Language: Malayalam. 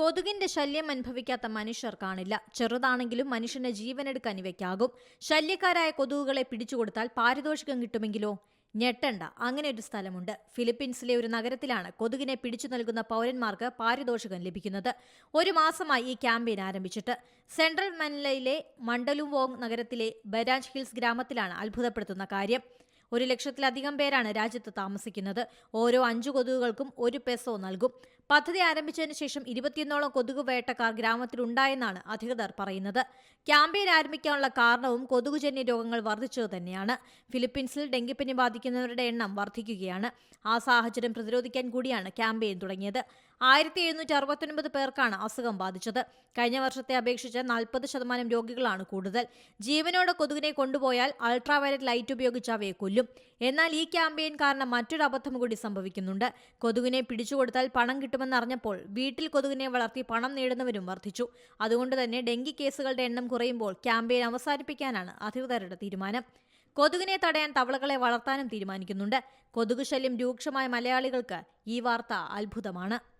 കൊതുകിന്റെ ശല്യം അനുഭവിക്കാത്ത മനുഷ്യർ കാണില്ല. ചെറുതാണെങ്കിലും മനുഷ്യന് ജീവനെടുക്കാൻ ഇവയ്ക്കാകും ശല്യക്കാരായ കൊതുകുകളെ പിടിച്ചുകൊടുത്താൽ പാരിതോഷികം കിട്ടുമെങ്കിലോ? ഞെട്ടണ്ട. അങ്ങനെ ഒരു സ്ഥലമുണ്ട്. ഫിലിപ്പീൻസിലെ ഒരു നഗരത്തിലാണ് കൊതുകിനെ പിടിച്ചു നൽകുന്ന പൗരന്മാർക്ക് പാരിതോഷികം ലഭിക്കുന്നത്. ഒരു മാസമായി ഈ ക്യാമ്പയിൻ ആരംഭിച്ചിട്ട്. സെൻട്രൽ മനിലയിലെ മണ്ഡലുവോങ് നഗരത്തിലെ ബരാജ് ഹിൽസ് ഗ്രാമത്തിലാണ് അത്ഭുതപ്പെടുത്തുന്ന കാര്യം. ഒരു ലക്ഷത്തിലധികം പേരാണ് രാജ്യത്ത് താമസിക്കുന്നത്. ഓരോ അഞ്ചു കൊതുകുകൾക്കും ഒരു പെസോ നൽകും. പദ്ധതി ആരംഭിച്ചതിന് ശേഷം ഇരുപത്തിയൊന്നോളം കൊതുക് വേട്ടക്കാർ ഗ്രാമത്തിലുണ്ടായെന്നാണ് അധികൃതർ പറയുന്നത്. ക്യാമ്പയിൻ ആരംഭിക്കാനുള്ള കാരണവും കൊതുകുജന്യ രോഗങ്ങൾ വർദ്ധിച്ചത് തന്നെയാണ്. ഫിലിപ്പീൻസിൽ ഡെങ്കിപ്പനി ബാധിക്കുന്നവരുടെ എണ്ണം വർദ്ധിക്കുകയാണ്. ആ സാഹചര്യം പ്രതിരോധിക്കാൻ കൂടിയാണ് ക്യാമ്പയിൻ തുടങ്ങിയത്. ആയിരത്തി എഴുന്നൂറ്റി അറുപത്തൊൻപത് പേർക്കാണ് അസുഖം ബാധിച്ചത്. കഴിഞ്ഞ വർഷത്തെ അപേക്ഷിച്ച് നാൽപ്പത് ശതമാനം രോഗികളാണ് കൂടുതൽ. ജീവനോടെ കൊതുകിനെ കൊണ്ടുപോയാൽ അൾട്രാവയലറ്റ് ലൈറ്റ് ഉപയോഗിച്ച് അവയെ കൊല്ലും. എന്നാൽ ഈ ക്യാമ്പയിൻ കാരണം മറ്റൊരു അബദ്ധം കൂടി സംഭവിക്കുന്നുണ്ട്. കൊതുകിനെ പിടിച്ചുകൊടുത്താൽ പണം കിട്ടുമെന്നറിഞ്ഞപ്പോൾ വീട്ടിൽ കൊതുകിനെ വളർത്തി പണം നേടുന്നവരും വർദ്ധിച്ചു. അതുകൊണ്ട് തന്നെ ഡെങ്കി കേസുകളുടെ എണ്ണം കുറയുമ്പോൾ ക്യാമ്പയിൻ അവസാനിപ്പിക്കാനാണ് അധികൃതരുടെ തീരുമാനം. കൊതുകിനെ തടയാൻ തവളകളെ വളർത്താനും തീരുമാനിക്കുന്നുണ്ട്. കൊതുക് ശല്യം രൂക്ഷമായ മലയാളികൾക്ക് ഈ വാർത്ത അത്ഭുതമാണ്.